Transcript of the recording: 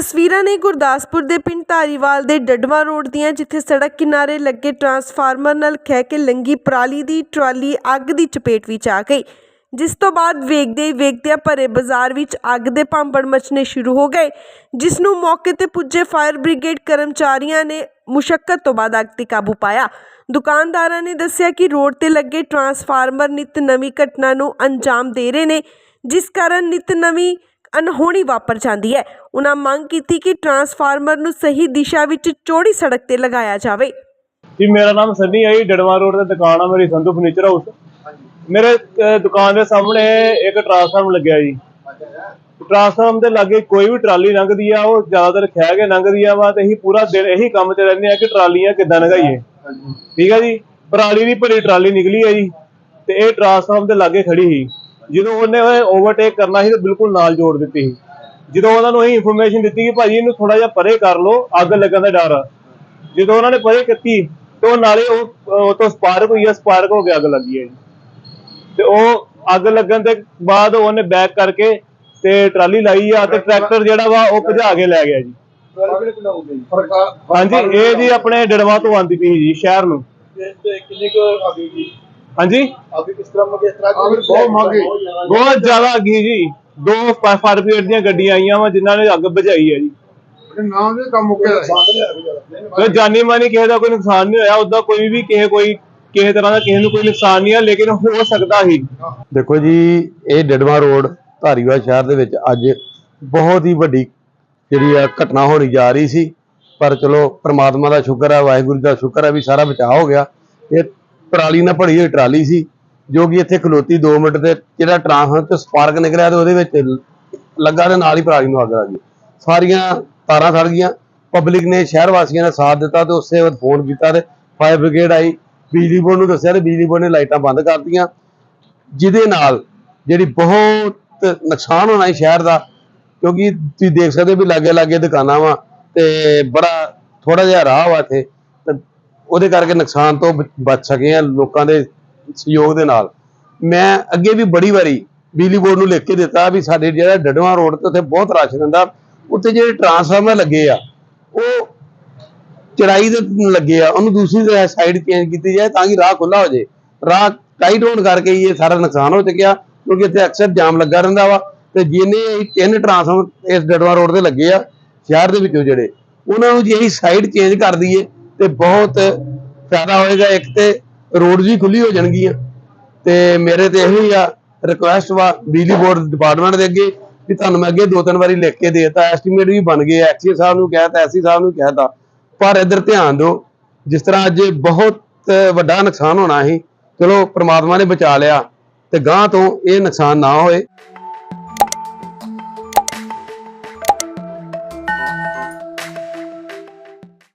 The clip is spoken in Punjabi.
ਤਸਵੀਰਾਂ ਨੇ ਗੁਰਦਾਸਪੁਰ ਦੇ ਪਿੰਡ ਧਾਰੀਵਾਲ ਦੇ ਡਡਵਾ ਰੋਡ ਦੀਆਂ, ਜਿੱਥੇ ਸੜਕ ਕਿਨਾਰੇ ਲੱਗੇ ਟਰਾਂਸਫਾਰਮਰ ਨਾਲ ਖਹਿ ਕੇ ਲੰਗੀ ਪਰਾਲੀ ਦੀ ਟਰਾਲੀ ਅੱਗ ਦੀ ਚਪੇਟ ਵਿੱਚ ਆ ਗਈ, ਜਿਸ ਤੋਂ ਬਾਅਦ ਵੇਖਦੇ ਹੀ ਵੇਖਦਿਆਂ ਭਰੇ ਬਾਜ਼ਾਰ ਵਿੱਚ ਅੱਗ ਦੇ ਭਾਂਬੜ ਮਚਣੇ ਸ਼ੁਰੂ ਹੋ ਗਏ, ਜਿਸ ਨੂੰ ਮੌਕੇ ਤੇ ਪੁੱਜੇ ਫਾਇਰ ਬ੍ਰਿਗੇਡ ਕਰਮਚਾਰੀਆਂ ਨੇ ਮੁਸ਼ੱਕਤ ਤੋਂ ਬਾਅਦ ਅੱਗ ਤੇ ਕਾਬੂ ਪਾਇਆ। ਦੁਕਾਨਦਾਰਾਂ ਨੇ ਦੱਸਿਆ ਕਿ ਰੋਡ ਤੇ ਲੱਗੇ ਟਰਾਂਸਫਾਰਮਰ ਨਿਤ ਨਵੀਂ ਘਟਨਾ ਨੂੰ ਅੰਜਾਮ ਦੇ ਰਹੇ ਨੇ, ਜਿਸ ਕਾਰਨ ਨਿਤ ਨਵੀਂ ਅਨਹੋਣੀ ਵਾਪਰ ਜਾਂਦੀ ਹੈ। ਉਹਨਾਂ ਮੰਗ ਕੀਤੀ ਕਿ ਟਰਾਂਸਫਾਰਮਰ ਨੂੰ ਸਹੀ ਦਿਸ਼ਾ ਵਿੱਚ ਚੌੜੀ ਸੜਕ ਤੇ ਲਗਾਇਆ ਜਾਵੇ। ਜੀ ਮੇਰਾ ਨਾਮ ਸੰਨੀ ਹੈ ਜੀ ਡੜਵਾ ਰੋਡ ਤੇ ਦੁਕਾਨ ਆ ਮੇਰੀ ਸੰਧੂ ਫਰਨੀਚਰ ਹਾਊਸ ਮੇਰੇ ਅਹ, ਦੁਕਾਨ ਦੇ ਸਾਹਮਣੇ ਇੱਕ ਟਰਾਂਸਫਾਰਮ ਲੱਗਿਆ ਜੀ। ਟਰਾਂਸਫਾਰਮ ਦੇ ਲਾਗੇ ਕੋਈ ਵੀ ਟਰਾਲੀ ਲੰਘਦੀ ਆ ਉਹ ਜ਼ਿਆਦਾਤਰ ਖਹਿ ਕੇ ਲੰਘਦੀ ਆ ਵਾ ਤੇ ਅਸੀਂ ਪੂਰਾ ਦਿਨ ਇਹੀ ਕੰਮ 'ਚ ਰਹਿੰਦੇ ਆ ਕਿ ਟਰਾਲੀਆਂ ਕਿੱਦਾਂ ਲੰਘਾਈਏ। ਠੀਕ ਹੈ ਜੀ? ਪਰਾਲੀ ਦੀ ਭਰੀ ਟਰਾਲੀ ਨਿਕਲੀ ਹੈ ਜੀ ਤੇ ਇਹ ਟਰਾਂਸਫਾਰਮ ਦੇ ਲਾਗੇ ਖੜੀ ਸੀ। ਜਦੋਂ ਉਹਨੇ ਓਵਰਟੇਕ ਕਰਨਾ ਸੀ ਤੇ ਬਿਲਕੁਲ ਨਾਲ ਜੋੜ ਦਿੱਤੀ ਸੀ। ਜਦੋਂ ਉਹਨਾਂ ਨੂੰ ਅਸੀਂ ਇਨਫੋਰਮੇਸ਼ਨ ਦਿੱਤੀ ਕਿ ਭਾਜੀ ਇਹਨੂੰ ਥੋੜਾ ਜਿਹਾ ਪਰੇ ਕਰ ਲਓ, ਅੱਗ ਲੱਗਣ ਦਾ ਡਰ ਆ। ਜਦੋਂ ਉਹਨਾਂ ਨੇ ਪਰੇ ਕੀਤੀ, ਤੇ ਉਹ ਨਾਲੇ ਉਹ ਤੋਂ ਸਪਾਰਕ ਹੋਈ ਆ, ਸਪਾਰਕ ਹੋ ਕੇ ਅੱਗ ਲੱਗੀ ਹੈ ਜੀ। ਤੇ ਉਹ ਅੱਗ ਲੱਗਣ ਦੇ ਬਾਅਦ ਉਹਨੇ ਬੈਕ ਕਰਕੇ ਤੇ ਟਰਾਲੀ ਲਾਈ ਆ ਤੇ ਟਰੈਕਟਰ ਜਿਹੜਾ ਵਾ, ਉਹ ਭਜਾ ਕੇ ਲੈ ਗਿਆ ਜੀ। ਹਾਂਜੀ, ਇਹ ਜੀ ਆਪਣੇ ਡੜਵਾ ਤੋਂ ਆਂਦੀ ਪਈ ਜੀ, ਸ਼ਹਿਰ ਨੂੰ। ਕਿੰਨੀ ਕੁ ਅੱਗੇ ਜੀ ਹਾਂਜੀ? ਅੱਗੇ ਕਿਸ ਤਰ੍ਹਾਂ ਮਗੇ ਇਸ ਤਰ੍ਹਾਂ ਬਹੁਤ ਮੰਗੇ ਬਹੁਤ ਜ਼ਿਆਦਾ ਅੱਗੀ ਜੀ ਦੋ ਫਾਇਰ ਬ੍ਰਿਗੇਡ ਦੀਆਂ ਗੱਡੀਆਂ ਆਈਆਂ ਵਾ ਜਿਨ੍ਹਾਂ ਨੇ ਅੱਗ ਬੁਝਾਈ ਹੈ ਜੀ ਨਾਮ ਦੇ ਕੰਮ ਮੁੱਕਿਆ ਹੈ ਕੋਈ ਜਾਨੀ ਮਾਨੀ ਕਿਸੇ ਦਾ ਕੋਈ ਨੁਕਸਾਨ ਨਹੀਂ ਹੋਇਆ ਉਦਾਂ ਕੋਈ ਵੀ ਕਿਸੇ ਕੋਈ ਕਿਸੇ ਤਰ੍ਹਾਂ ਦਾ ਕਿਸੇ ਨੂੰ ਕੋਈ ਨੁਕਸਾਨ ਨਹੀਂ ਆ ਲੇਕਿਨ ਹੋ ਸਕਦਾ ਸੀ ਦੇਖੋ ਜੀ ਇਹ ਡਡਵਾ ਰੋਡ ਧਾਰੀਵਾਲ ਸ਼ਹਿਰ ਦੇ ਵਿੱਚ ਅੱਜ ਬਹੁਤ ਹੀ ਵੱਡੀ ਜਿਹੜੀ ਆ ਘਟਨਾ ਹੋਣੀ ਜਾ ਰਹੀ ਸੀ ਪਰ ਚਲੋ ਪ੍ਰਮਾਤਮਾ ਦਾ ਸ਼ੁਕਰ ਹੈ ਵਾਹਿਗੁਰੂ ਦਾ ਸ਼ੁਕਰ ਹੈ ਵੀ ਸਾਰਾ ਬਚਾਅ ਹੋ ਗਿਆ ਇਹ ਪਰਾਲੀ ਨਾਲ ਭਰੀ ਹੋਈ ਟਰਾਲੀ ਸੀ, ਜੋ ਕਿ ਇੱਥੇ ਖਲੋਤੀ 2 ਮਿੰਟ ਤੇ, ਜਿਹੜਾ ਟਰਾਂਸਫਰ ਤੋਂ ਸਪਾਰਕ ਨਿਕਲਿਆ ਤੇ ਉਹਦੇ ਵਿੱਚ ਲੱਗਾ ਤੇ ਨਾਲ ਹੀ ਪਰਾਲੀ ਨੂੰ ਅੱਗ ਲੱਗ ਗਈ। ਸਾਰੀਆਂ ਤਾਰਾਂ ਸੜ ਗਈਆਂ ਪਬਲਿਕ ਨੇ ਸ਼ਹਿਰ ਵਾਸੀਆਂ ਨੇ ਸਾਥ ਦਿੱਤਾ ਤੇ ਉਸੇ ਵਕਤ ਫੋਨ ਕੀਤਾ ਤੇ ਫਾਇਰ ਬ੍ਰਿਗੇਡ ਆਈ। ਬਿਜਲੀ ਬੋਰਡ ਨੂੰ ਦੱਸਿਆ ਤੇ ਬਿਜਲੀ ਬੋਰਡ ਨੇ ਲਾਈਟਾਂ ਬੰਦ ਕਰਤੀਆਂ, ਜਿਹਦੇ ਨਾਲ ਜਿਹੜੀ ਬਹੁਤ ਨੁਕਸਾਨ ਹੋਣਾ ਹੈ ਸ਼ਹਿਰ ਦਾ, ਕਿਉਂਕਿ ਤੁਸੀਂ ਦੇਖ ਸਕਦੇ ਹੋ ਵੀ ਲਾਗੇ ਲਾਗੇ ਦੁਕਾਨਾਂ ਵਾ ਤੇ ਬੜਾ ਥੋੜਾ ਜਿਹਾ ਰਾਹ ਵਾ ਇੱਥੇ। ਉਹਦੇ ਕਰਕੇ ਨੁਕਸਾਨ ਤੋਂ ਬ- ਬਚ ਸਕੇ ਆ ਲੋਕਾਂ ਦੇ ਸਹਿਯੋਗ ਦੇ ਨਾਲ। ਮੈਂ ਅੱਗੇ ਵੀ ਬੜੀ ਵਾਰੀ ਬਿਜਲੀ ਬੋਰਡ ਨੂੰ ਲਿਖ ਕੇ ਦਿੱਤਾ ਵੀ ਸਾਡੇ ਜਿਹੜਾ ਡਡਵਾ ਰੋਡ ਤੇ ਉੱਥੇ ਬਹੁਤ ਰਸ਼ ਰਹਿੰਦਾ, ਉੱਥੇ ਜਿਹੜੇ ਟਰਾਂਸਫਾਰਮਰ ਲੱਗੇ ਆ, ਉਹ ਚੜਾਈ ਦੇ ਲੱਗੇ ਆ, ਉਹਨੂੰ ਦੂਸਰੀ ਸਾਈਡ ਚੇਂਜ ਕੀਤੀ ਜਾਏ ਤਾਂ ਕਿ ਰਾਹ ਖੁੱਲਾ ਹੋ ਜਾਏ। ਰਾਹ ਟਾਈਟ ਹੋਣ ਕਰਕੇ ਇਹ ਸਾਰਾ ਨੁਕਸਾਨ ਹੋ ਚੁੱਕਿਆ, ਕਿਉਂਕਿ ਇੱਥੇ ਅਕਸਰ ਜਾਮ ਲੱਗਾ ਰਹਿੰਦਾ ਵਾ ਤੇ ਜਿਹਨੇ ਤਿੰਨ ਟਰਾਂਸਫਾਰਮਰ ਇਸ ਡਡਵਾ ਰੋਡ ਤੇ ਲੱਗੇ ਆ, ਸ਼ਹਿਰ ਦੇ ਵਿੱਚੋਂ ਜਿਹੜੇ, ਉਹਨਾਂ ਨੂੰ ਜੇ ਅਸੀਂ ਸਾਈਡ ਚੇਂਜ ਕਰ ਦਈਏ ਤੇ ਬਹੁਤ ਫਾਇਦਾ ਹੋਏਗਾ। ਇੱਕ ਤੇ ਰੋਡ ਵੀ ਖੁੱਲੀ ਹੋ ਜਾਣਗੀਆਂ ਤੇ ਮੇਰੇ ਤੇ ਇਹੋ ਆ ਰਿਕੁਐਸਟ ਵਾ ਬਿਜਲੀ ਬੋਰਡ ਡਿਪਾਰਟਮੈਂਟ ਦੇ ਅੱਗੇ ਵੀ ਤੁਹਾਨੂੰ ਮੈਂ ਅੱਗੇ ਦੋ ਤਿੰਨ ਵਾਰੀ ਲਿਖ ਕੇ ਦੇਤਾ। ਐਸਟੀਮੇਟ ਵੀ ਬਣ ਗਏ ਐਕਸੀ ਸਾਹਿਬ ਨੂੰ ਕਹਿਤਾ ਐਸੀ ਸਾਹਿਬ ਨੂੰ ਕਹਿਤਾ ਪਰ ਇੱਧਰ ਧਿਆਨ ਦਿਓ, ਜਿਸ ਤਰ੍ਹਾਂ ਅੱਜ ਬਹੁਤ ਵੱਡਾ ਨੁਕਸਾਨ ਹੋਣਾ ਸੀ, ਚਲੋ ਪ੍ਰਮਾਤਮਾ ਨੇ ਬਚਾ ਲਿਆ ਤੇ ਗਾਂ ਤੋਂ ਇਹ ਨੁਕਸਾਨ ਨਾ ਹੋਏ।